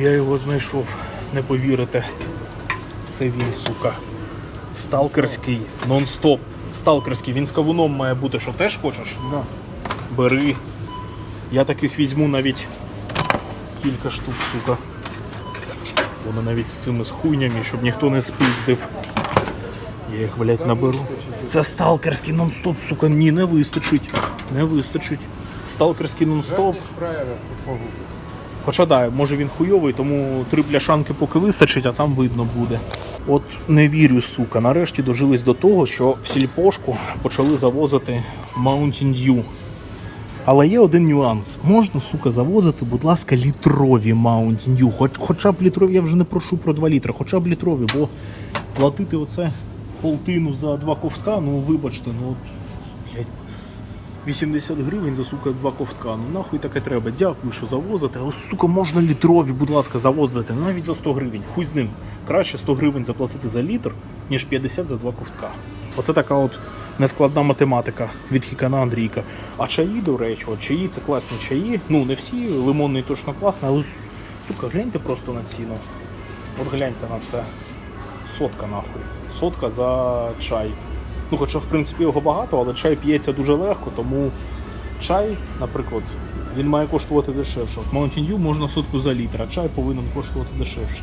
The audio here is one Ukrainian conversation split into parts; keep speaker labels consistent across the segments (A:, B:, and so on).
A: Я його знайшов, не повірите. Це він, сука. Сталкерський, нон-стоп. Сталкерський, він з кавуном має бути, що теж хочеш?
B: Да.
A: Бери. Я таких візьму навіть кілька штук, сука. Воно навіть з цими з хуйнями, щоб ніхто не спиздив. Я їх, блядь, наберу. Це сталкерський нон-стоп, сука, ні, не вистачить. Не вистачить. Сталкерський нон-стоп. Хоча да, може він хуйовий, тому три пляшанки поки вистачить, а там видно буде. От не вірю, сука. Нарешті дожились до того, що в сільпошку почали завозити Mountain Dew. Але є один нюанс. Можна, сука, завозити, будь ласка, літрові Mountain Dew. Хоч, хоча б літрові, я вже не прошу про 2 літри, хоча б літрові, бо платити оце полтину за два ковтка, ну вибачте, ну от, 80 гривень за сука два ковтка. Ну нахуй таке треба. Дякую, що завозите. Але сука, можна літрові, будь ласка, завозити навіть за 100 гривень. Хуй з ним. Краще 100 гривень заплатити за літр, ніж 50 за два ковтка. Оце така от нескладна математика від Хікана Андрійка. А чаї, до речі, от чаї це класні чаї. Ну не всі, лимонний точно класний, але сука, гляньте просто на ціну. От гляньте на це. Сотка нахуй. Сотка за чай. Ну, хоча, в принципі, його багато, але чай п'ється дуже легко, тому чай, наприклад, він має коштувати дешевше. От Mountain Dew можна сотку за літр, а чай повинен коштувати дешевше.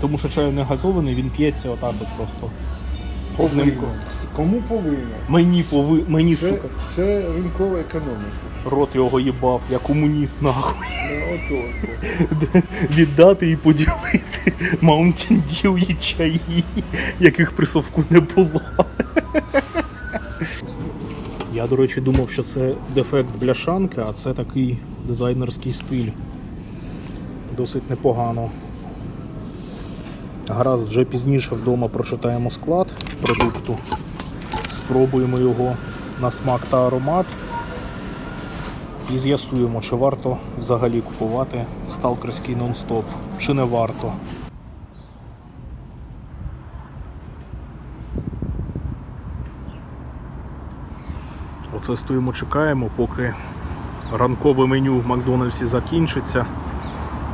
A: Тому що чай не газований, він п'ється отак от просто.
B: Повинно.
A: Ним-
B: Кому повинно?
A: Мені пови... мені,
B: Це,
A: сука,
B: це ринкова економіка.
A: рот його їбав, я комуніст нахуй.
B: Ну, ото.
A: Віддати і поділити Mountain Dew і чаї, яких при совку не було. Я, до речі, думав, що це дефект бляшанки, а це такий дизайнерський стиль. Досить непогано. Гаразд, вже пізніше вдома прочитаємо склад продукту. Спробуємо його на смак та аромат. І з'ясуємо, чи варто взагалі купувати сталкерський нон-стоп, чи не варто. Оце стоїмо, чекаємо, поки ранкове меню в Макдональдсі закінчиться.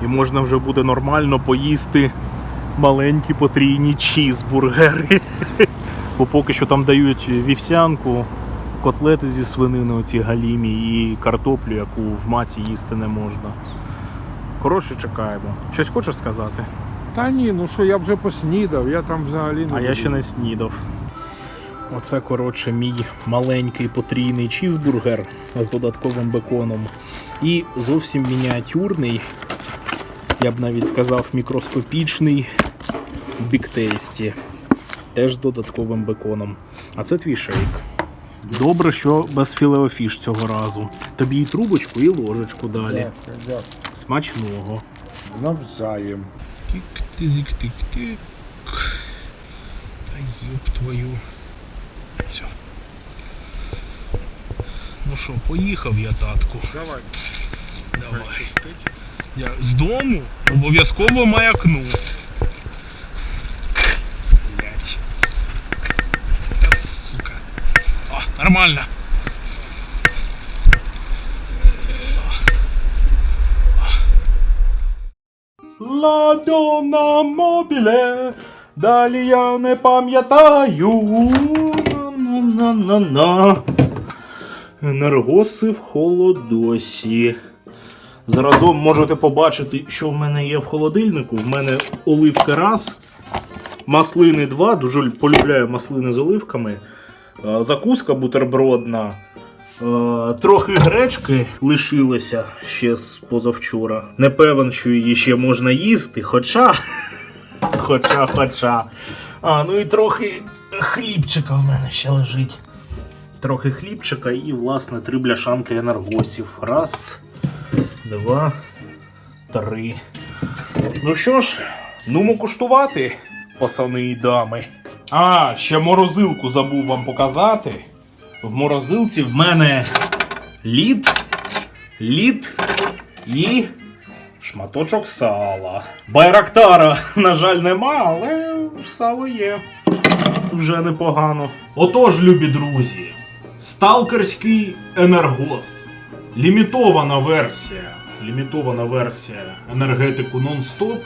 A: І можна вже буде нормально поїсти маленькі потрійні чізбургери. Бо поки що там дають вівсянку, котлети зі свинини, оці галімі і картоплю, яку в маці їсти не можна. Коротше, чекаємо. Щось хочеш сказати?
B: Та ні, ну що я вже поснідав, я там взагалі не
A: А я ще не снідав. Оце, коротше, мій маленький потрійний чізбургер з додатковим беконом. І зовсім мініатюрний, я б навіть сказав, мікроскопічний біктейсті. Теж з додатковим беконом. А це твій шейк. Добре, що без філеофіш цього разу. Тобі і трубочку, і ложечку далі. Смачного.
B: Навзаєм.
A: Тик-тик-тик-тик. Та ёб твою. Ну що, поїхав я, татку.
B: Давай.
A: Давай. Я з дому обов'язково маякну. Блять. Та сука. О, нормально. Ладона мобіле, далі я не пам'ятаю. На-на-на-на. Енергоси в холодосі. Заразом можете побачити, що в мене є в холодильнику. В мене оливки раз, маслини два. Дуже полюбляю маслини з оливками. Е, Закуска бутербродна. Е, Трохи гречки лишилося ще з позавчора. Не певен, що її ще можна їсти, хоча. Хоча, хоча. А, ну і трохи хлібчика в мене ще лежить. Трохи хлібчика і, власне, три бляшанки енергосів. Раз, два, три. Ну що ж, нумо куштувати, пасани і дами. А, ще морозилку забув вам показати. В морозилці в мене лід, лід і шматочок сала. Байрактара, на жаль, нема, але сало є. Вже непогано. Отож, любі друзі, сталкерський енергос. Лімітована версія. лімітована версія енергетику Non-Stop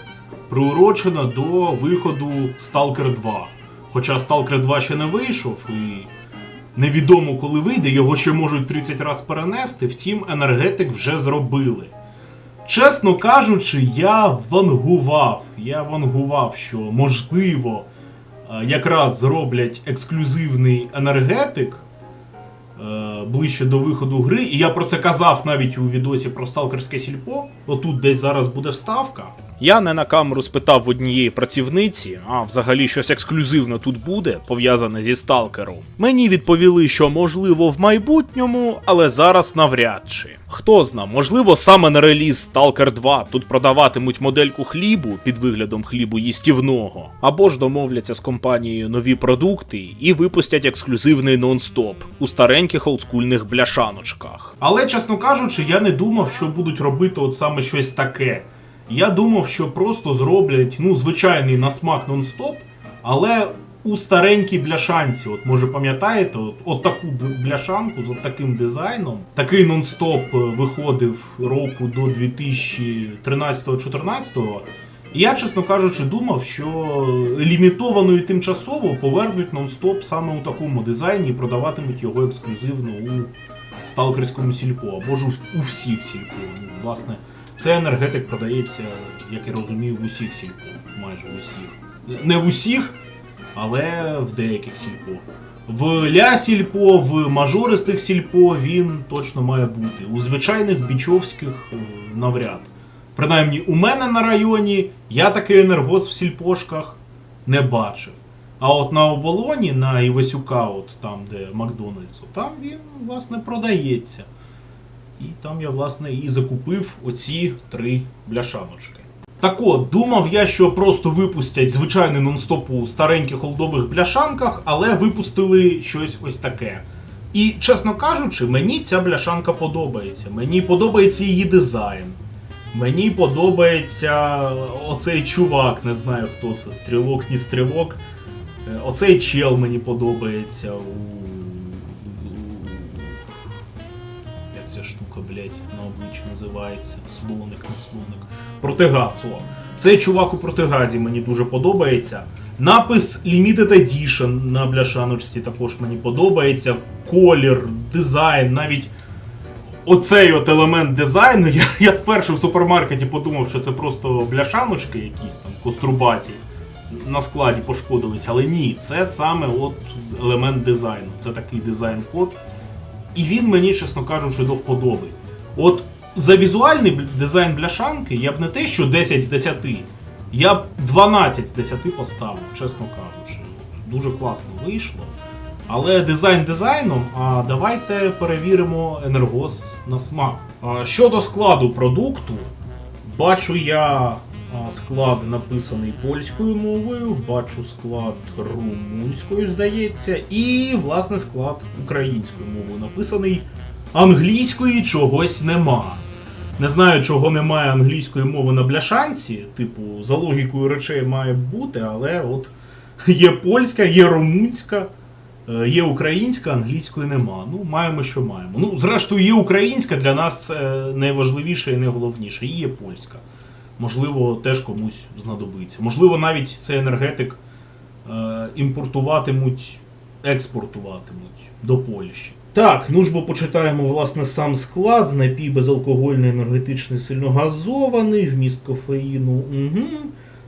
A: приурочена до виходу Stalker 2. Хоча Stalker 2 ще не вийшов і невідомо коли вийде, його ще можуть 30 разів перенести, втім, енергетик вже зробили. Чесно кажучи, я вангував. Я вангував, що можливо е, якраз зроблять ексклюзивний енергетик ближче до виходу гри. І я про це казав навіть у відосі про сталкерське сільпо. Отут десь зараз буде вставка. Я не на камеру спитав в однієї працівниці, а взагалі щось ексклюзивне тут буде, пов'язане зі сталкером. Мені відповіли, що можливо в майбутньому, але зараз навряд чи. Хто зна, можливо, саме на реліз Stalker 2 тут продаватимуть модельку хлібу під виглядом хлібу їстівного, або ж домовляться з компанією нові продукти і випустять ексклюзивний нон-стоп у стареньких олдскульних бляшаночках. Але, чесно кажучи, я не думав, що будуть робити от саме щось таке. Я думав, що просто зроблять ну, звичайний на смак нон-стоп, але у старенькій бляшанці. От може пам'ятаєте, от, от таку бляшанку з от таким дизайном. Такий нон-стоп е, виходив року до 2013-14. І я, чесно кажучи, думав, що лімітовано і тимчасово повернуть нон-стоп саме у такому дизайні і продаватимуть його ексклюзивно у сталкерському сільпо або ж у- всіх сільпо. Ну, Власне, цей енергетик продається, як я розумію, в усіх сільпо. Майже в усіх. Не в усіх, але в деяких сільпо. В ля сільпо, в мажористих сільпо він точно має бути. У звичайних бічовських е, навряд. Принаймні, у мене на районі я такий енергоз в сільпошках не бачив. А от на оболоні, на Івасюка, от там, де Макдональдсу, там він, власне, продається. І там я, власне, і закупив оці три бляшаночки. Так от, думав я, що просто випустять звичайний нон-стоп у стареньких олдових бляшанках, але випустили щось ось таке. І, чесно кажучи, мені ця бляшанка подобається. Мені подобається її дизайн. Мені подобається оцей чувак, не знаю хто це, стрілок, ні стрілок. Е, Оцей чел мені подобається у- ця блять, на обличчі називається? Слоник, не слоник. Протигаз. Цей чувак у протигазі мені дуже подобається. Напис Limited Edition на бляшаночці також мені подобається. Колір, дизайн, навіть оцей от елемент дизайну. Я, я спершу в супермаркеті подумав, що це просто бляшаночки якісь там кострубаті на складі пошкодились, але ні, це саме от елемент дизайну. Це такий дизайн-код. І він мені, чесно кажучи, до вподоби. От за візуальний дизайн бляшанки я б не те, що 10 з 10, я б 12 з 10 поставив, чесно кажучи. Дуже класно вийшло. Але дизайн дизайном, а давайте перевіримо енергоз на смак. Щодо складу продукту, бачу я склад написаний польською мовою, бачу склад румунською, здається, і власне склад українською мовою написаний англійської чогось нема. Не знаю, чого немає англійської мови на бляшанці. Типу, за логікою речей має бути, але от є польська, є румунська. Е, Є українська, англійської нема. Ну, маємо, що маємо. Ну, зрештою, є українська, для нас це найважливіше і найголовніше. І є польська. Можливо, теж комусь знадобиться. Можливо, навіть цей енергетик е, імпортуватимуть, експортуватимуть до Польщі. Так, ну ж бо почитаємо власне сам склад. Напій безалкогольний, енергетичний, сильно газований, вміст кофеїну. Угу.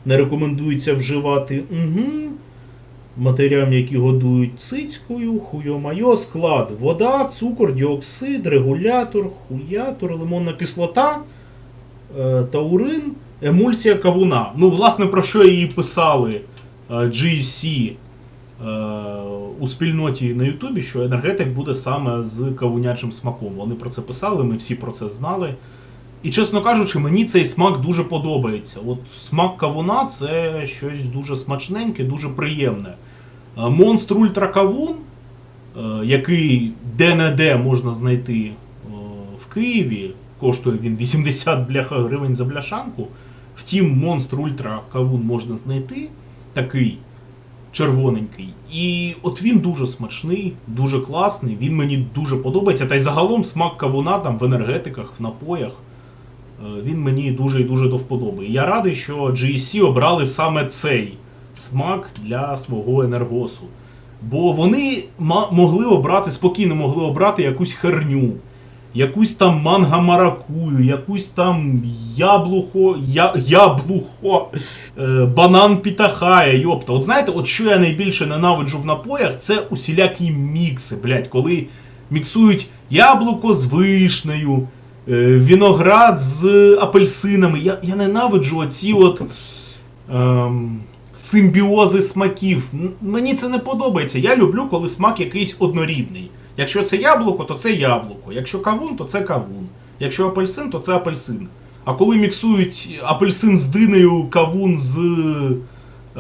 A: Не рекомендується вживати. Угу матерям, які годують цицькою, хуйо-майо, склад, вода, цукор, діоксид, регулятор, хуятор, лимонна кислота, е, таурин, емульсія кавуна. Ну, власне, про що її писали е, GSC е, у спільноті на Ютубі, що енергетик буде саме з кавунячим смаком. Вони про це писали, ми всі про це знали. І чесно кажучи, мені цей смак дуже подобається. От смак кавуна це щось дуже смачненьке, дуже приємне. Е, Монстр Ультра Кавун, е, який де-не-де можна знайти е, в Києві, коштує він 80 бляха гривень за бляшанку. Втім, Монстр Ультра Кавун можна знайти такий червоненький. І от він дуже смачний, дуже класний, він мені дуже подобається. Та й загалом смак кавуна там в енергетиках, в напоях. Е, Він мені дуже і дуже до вподоби. І я радий, що GSC обрали саме цей смак для свого енергосу. Бо вони могли обрати, спокійно могли обрати якусь херню, якусь там манго-маракую, якусь там яблухо, я, яблухо, е, банан пітахая, йопта. От знаєте, от що я найбільше ненавиджу в напоях, це усілякі мікси, блядь, коли міксують яблуко з вишнею, е, виноград з апельсинами. Я, я ненавиджу оці от. Ем, симбіози смаків. Мені це не подобається. Я люблю, коли смак якийсь однорідний. Якщо це яблуко, то це яблуко. Якщо кавун, то це кавун. Якщо апельсин, то це апельсин. А коли міксують апельсин з динею, кавун з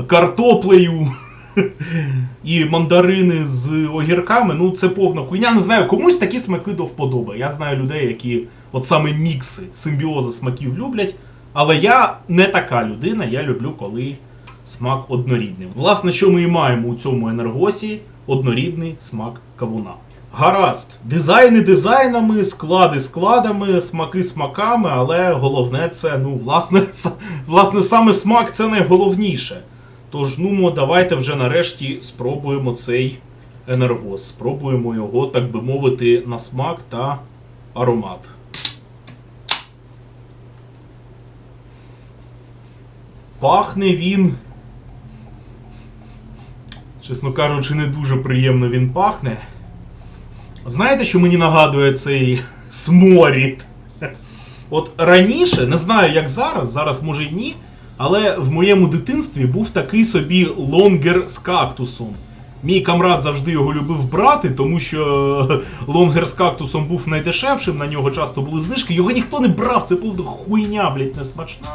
A: картоплею і мандарини з огірками, ну це повна хуйня. Не знаю, комусь такі смаки до вподоби. Я знаю людей, які от саме мікси, симбіози смаків люблять. Але я не така людина, я люблю, коли смак однорідний. Власне, що ми і маємо у цьому енергосі однорідний смак кавуна. Гаразд, дизайни дизайнами, склади складами, смаки смаками, але головне це, ну, власне, власне, саме смак це найголовніше. Тож, ну, давайте вже нарешті спробуємо цей енергос. Спробуємо його, так би мовити, на смак та аромат. Пахне він. Чесно кажучи, не дуже приємно він пахне. Знаєте, що мені нагадує цей сморід? От раніше, не знаю як зараз, зараз може й ні, але в моєму дитинстві був такий собі лонгер з кактусом. Мій камрад завжди його любив брати, тому що лонгер з кактусом був найдешевшим, на нього часто були знижки. Його ніхто не брав, це був хуйня, блядь, несмачна.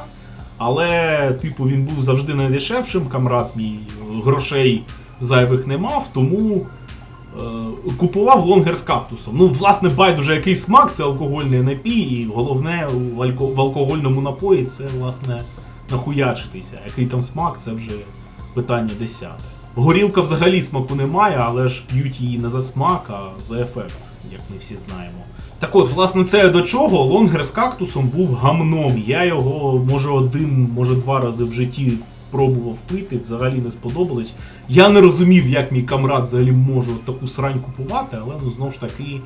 A: Але, типу, він був завжди найдешевшим, камрад мій грошей зайвих не мав, тому купував лонгер з кактусом. Ну, власне, байдуже який смак, це алкогольний напій, і головне в алкогольному напої це, власне, нахуячитися. Який там смак, це вже питання десяте. Горілка взагалі смаку немає, але ж п'ють її не за смак, а за ефект, як ми всі знаємо. Так от, власне, це до чого лонгер з кактусом був гамном. Я його, може, один, може, два рази в житті пробував пити, взагалі не сподобалось. Я не розумів, як мій камрад взагалі може таку срань купувати, але ну знову ж таки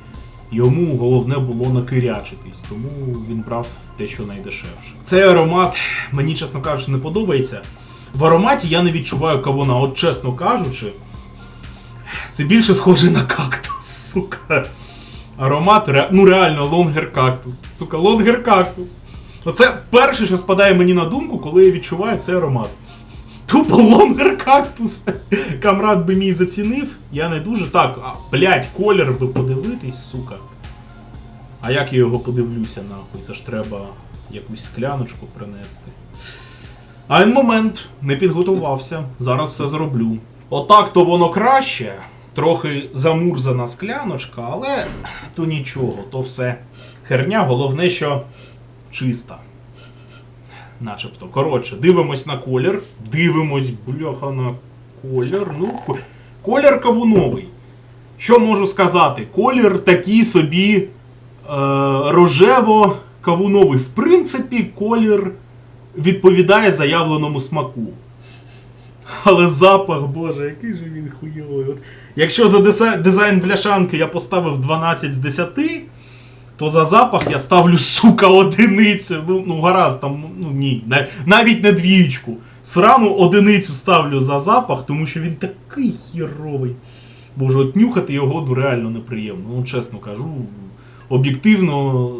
A: йому головне було накирячитись, тому він брав те, що найдешевше. Цей аромат мені, чесно кажучи, не подобається. В ароматі я не відчуваю кавуна, от чесно кажучи, це більше схоже на кактус, сука. Аромат, ре- ну реально, лонгер кактус. Сука, лонгер кактус. Оце перше, що спадає мені на думку, коли я відчуваю цей аромат. Тупо лонгер кактус. Камрад би мій зацінив, я не дуже. Так, а, блядь, колір би подивитись, сука. А як я його подивлюся, нахуй? Це ж треба якусь скляночку принести. А момент, не підготувався. Зараз все зроблю. Отак то воно краще. Трохи замурзана скляночка, але то нічого, то все херня. Головне, що чиста. Начебто. Коротше, дивимось на колір. Дивимось, бляха, на колір. Ну, колір кавуновий. Що можу сказати? Колір такий собі е, рожево-кавуновий. В принципі, колір відповідає заявленому смаку. Але запах, боже, який же він хуйовий. От, якщо за дизайн бляшанки я поставив 12 з 10, то за запах я ставлю, сука, одиницю. Ну, ну гаразд, там, ну ні, на- навіть не двіючку. Срану одиницю ставлю за запах, тому що він такий хіровий. Боже, от нюхати його ну, реально неприємно. Ну, чесно кажу, об'єктивно,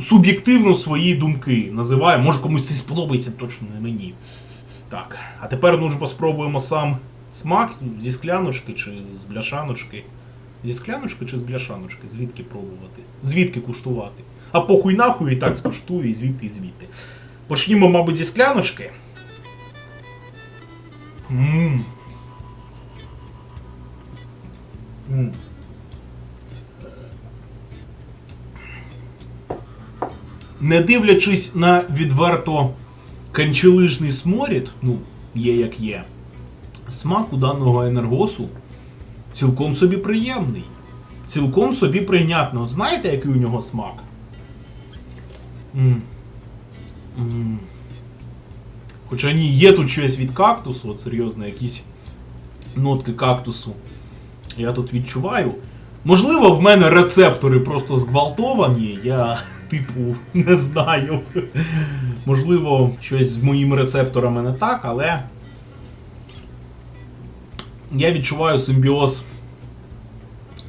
A: суб'єктивно свої думки називаю. Може комусь це сподобається, точно не мені. Так, а тепер ну ж спробуємо сам смак зі скляночки чи з бляшаночки. Зі скляночки чи з бляшаночки? Звідки пробувати? Звідки куштувати? А похуй нахуй і так скуштую, і звідти, і звідти. Почнімо, мабуть, зі скляночки. Ммм. Ммм. Не дивлячись на відверто канчелижний сморід, ну, є як є, смак у даного енергосу цілком собі приємний. Цілком собі прийнятний. Знаєте, який у нього смак? м М. Хоча ні, є тут щось від кактусу, от серйозно, якісь нотки кактусу. Я тут відчуваю. Можливо, в мене рецептори просто зґвалтовані, я, типу, не знаю. Можливо, щось з моїми рецепторами не так, але я відчуваю симбіоз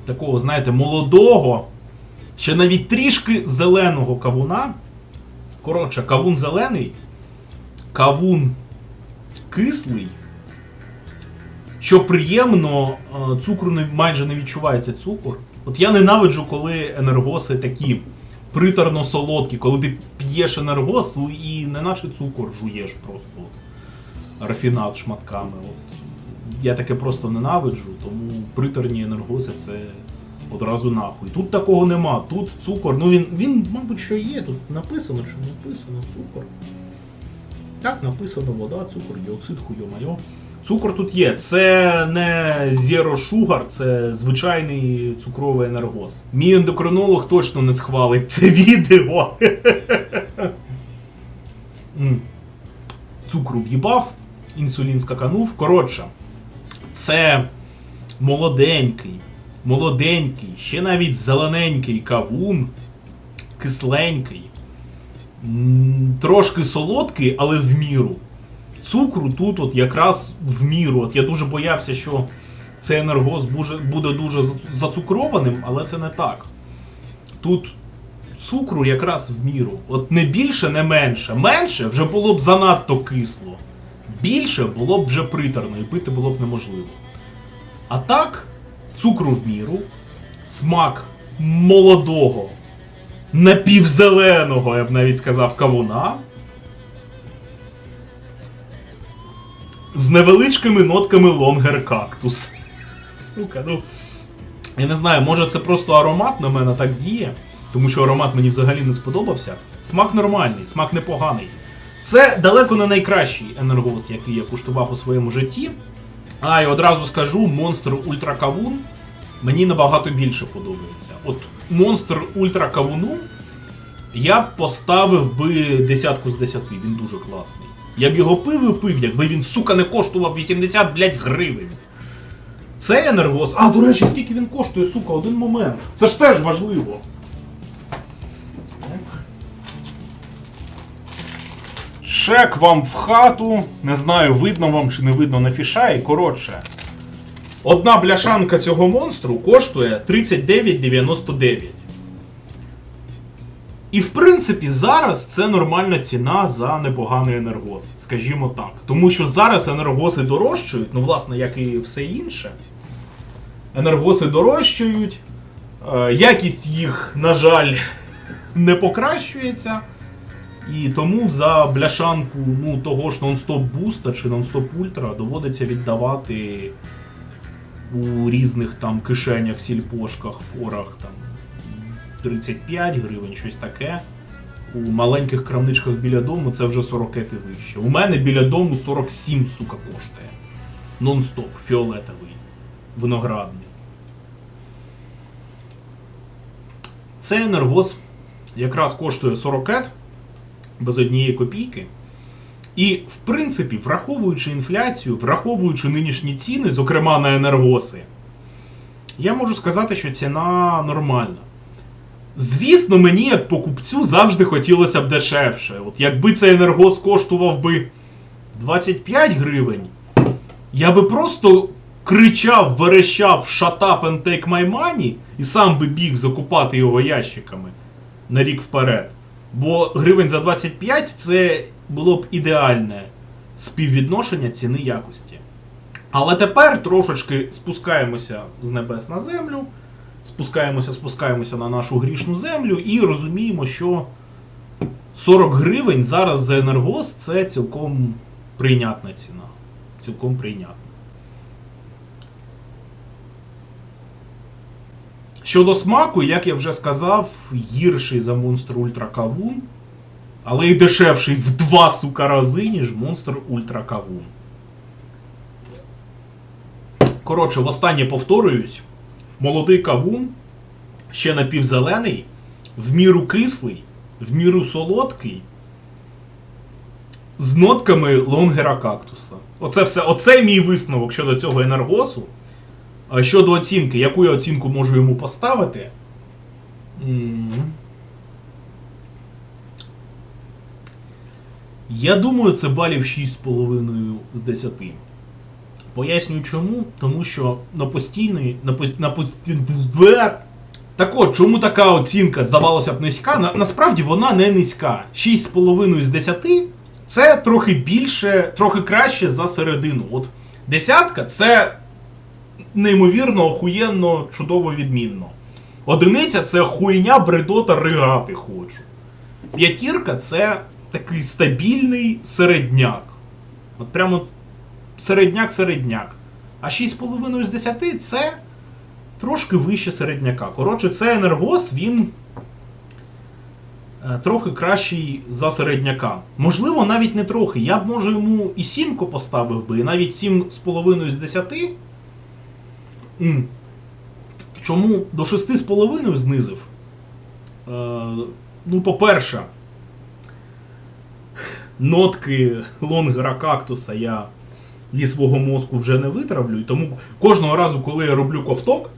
A: такого, знаєте, молодого, ще навіть трішки зеленого кавуна. Коротше, кавун зелений, кавун кислий. Що приємно, е, цукру майже не відчувається цукор. От я ненавиджу, коли енергоси такі приторно солодкі, коли ти п'єш енергос і неначе цукор жуєш просто. Рафінат шматками. От. Я таке просто ненавиджу, тому приторні енергоси це одразу нахуй. Тут такого нема. Тут цукор, ну він, він мабуть, що є. Тут написано, що написано цукор. Так, написано вода, цукор, діоксид, хуйо-майо. Цукор тут є. Це не Zero Sugar, це звичайний цукровий енергоз. Мій ендокринолог точно не схвалить це відео. Цукру в'їбав, інсулін скаканув. Коротше, це молоденький, молоденький, ще навіть зелененький кавун, кисленький, трошки солодкий, але в міру. Цукру тут от якраз в міру. От я дуже боявся, що цей енергоз буде, дуже зацукрованим, але це не так. Тут цукру якраз в міру. От не більше, не менше. Менше вже було б занадто кисло. Більше було б вже приторно і пити було б неможливо. А так, цукру в міру, смак молодого, напівзеленого, я б навіть сказав, кавуна. З невеличкими нотками лонгер кактус. Сука, ну. Я не знаю, може це просто аромат на мене так діє, тому що аромат мені взагалі не сподобався. Смак нормальний, смак непоганий. Це далеко не найкращий енергоз, який я куштував у своєму житті. А і одразу скажу, монстр Ультра Кавун мені набагато більше подобається. От монстр Ультра Кавуну я б поставив би десятку з десяти, він дуже класний. Я б його пив і пив, якби він, сука, не коштував 80, блядь, гривень. Це енергоз. А, до речі, скільки він коштує, сука, один момент. Це ж теж важливо. Шек вам в хату. Не знаю, видно вам чи не видно на фішаї. Коротше. Одна бляшанка цього монстру коштує 39,99. І в принципі зараз це нормальна ціна за непоганий енергоз, скажімо так. Тому що зараз енергоси дорожчають, ну власне, як і все інше. Енергоси дорожчають, е, якість їх, на жаль, не покращується. І тому за бляшанку ну, того ж нон-стоп буста чи нон-стоп ультра доводиться віддавати у різних там кишенях, сільпошках, форах там 35 гривень, щось таке. У маленьких крамничках біля дому це вже 40 вище. У мене біля дому 47, сука, коштує. Нон-стоп, фіолетовий, виноградний. Цей енергоз якраз коштує 40 кет, без однієї копійки. І, в принципі, враховуючи інфляцію, враховуючи нинішні ціни, зокрема на енергоси, я можу сказати, що ціна нормальна. Звісно, мені, як покупцю, завжди хотілося б дешевше. От якби цей енергоз коштував би 25 гривень, я би просто кричав, верещав «Shut up and take my money» і сам би біг закупати його ящиками на рік вперед. Бо гривень за 25 це було б ідеальне співвідношення ціни якості. Але тепер трошечки спускаємося з небес на землю, спускаємося, спускаємося на нашу грішну землю і розуміємо, що 40 гривень зараз за енергоз це цілком прийнятна ціна. Цілком прийнятна. Щодо смаку, як я вже сказав, гірший за Monster Ultra Кавун, але й дешевший в два сука рази, ніж Monster Ultra Кавун. Коротше, востаннє повторююсь: молодий кавун, ще напівзелений, в міру кислий, в міру солодкий. з нотками лонгера кактуса. Оце все. Оце мій висновок щодо цього енергосу. А щодо оцінки, яку я оцінку можу йому поставити? Я думаю, це балів 6,5 з 10. Пояснюю чому. Тому що на постійний. На, пос- на пості- Так от, чому така оцінка здавалося б низька? На, насправді вона не низька. 6,5 з 10 це трохи більше, трохи краще за середину. От десятка це неймовірно, охуєнно, чудово відмінно. Одиниця це хуйня, бредота, ригати хочу. П'ятірка це такий стабільний середняк. От прямо середняк-середняк. А 6,5 з 10 це трошки вище середняка. Коротше, це енергос, він е, трохи кращий за середняка. Можливо, навіть не трохи. Я б може йому і сімку поставив би, і навіть 7,5 з 10. Чому до 6,5 знизив? Е, ну, по-перше, нотки лонгера кактуса я зі свого мозку вже не витравлю. І тому кожного разу, коли я роблю ковток,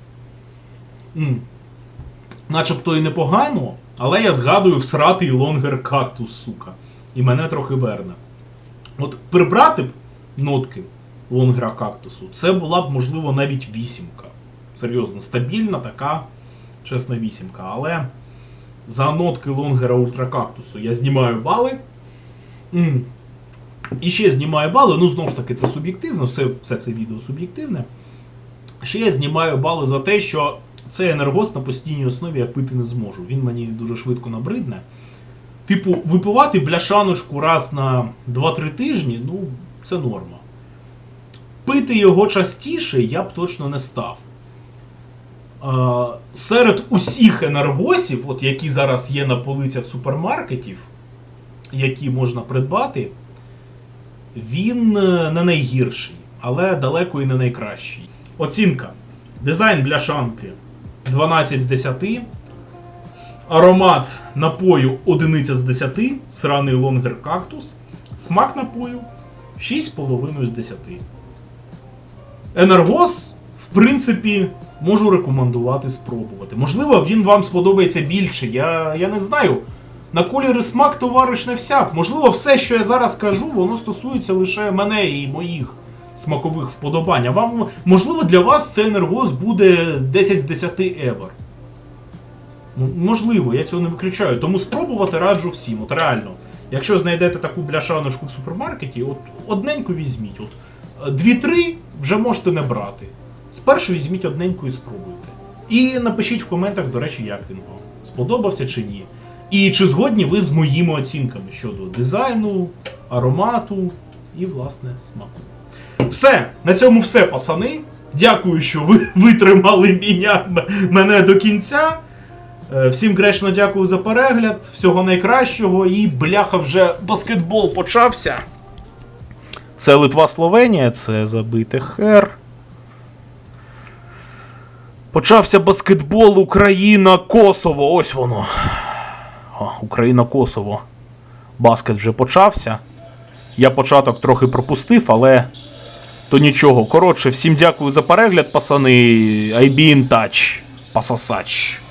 A: начебто і непогано, але я згадую всратий лонгер кактус, сука. І мене трохи верне. От прибрати б нотки лонгера кактусу, це була б, можливо, навіть вісімка. Серйозно, стабільна така, чесна вісімка. Але за нотки лонгера ультракактусу я знімаю бали. І ще знімаю бали, ну знову ж таки, це суб'єктивно, все, все це відео суб'єктивне. Ще я знімаю бали за те, що цей енергос на постійній основі я пити не зможу. Він мені дуже швидко набридне. Типу, випивати бляшаночку раз на 2-3 тижні, ну, це норма. Пити його частіше я б точно не став. Серед усіх енергосів, от які зараз є на полицях супермаркетів, які можна придбати, він е, не найгірший, але далеко і не найкращий. Оцінка. Дизайн бляшанки 12 з 10. Аромат напою 1 з 10. Сраний лонгер кактус. Смак напою 6,5 з 10. Енергос, в принципі, можу рекомендувати спробувати. Можливо, він вам сподобається більше. Я, я не знаю. На колір смак товариш не всяк. Можливо, все, що я зараз кажу, воно стосується лише мене і моїх смакових вподобань. А вам, можливо, для вас цей енергоз буде 10 з 10 ever. Ну, Можливо, я цього не виключаю. Тому спробувати раджу всім. От реально. Якщо знайдете таку бляшаночку в супермаркеті, от одненьку візьміть. От дві-три вже можете не брати. Спершу візьміть одненьку і спробуйте. І напишіть в коментах, до речі, як він вам. Сподобався чи ні. І чи згодні ви з моїми оцінками щодо дизайну, аромату і, власне, смаку. Все, на цьому все, пацани. Дякую, що ви витримали мене, до кінця. Е, Всім гречно дякую за перегляд. Всього найкращого. І бляха вже баскетбол почався. Це Литва Словенія, це забите хер. Почався баскетбол Україна, Косово. Ось воно. Україна Косово. Баскет вже почався. Я початок трохи пропустив, але то нічого. Коротше, всім дякую за перегляд, пацани. I be in touch. Пасасач.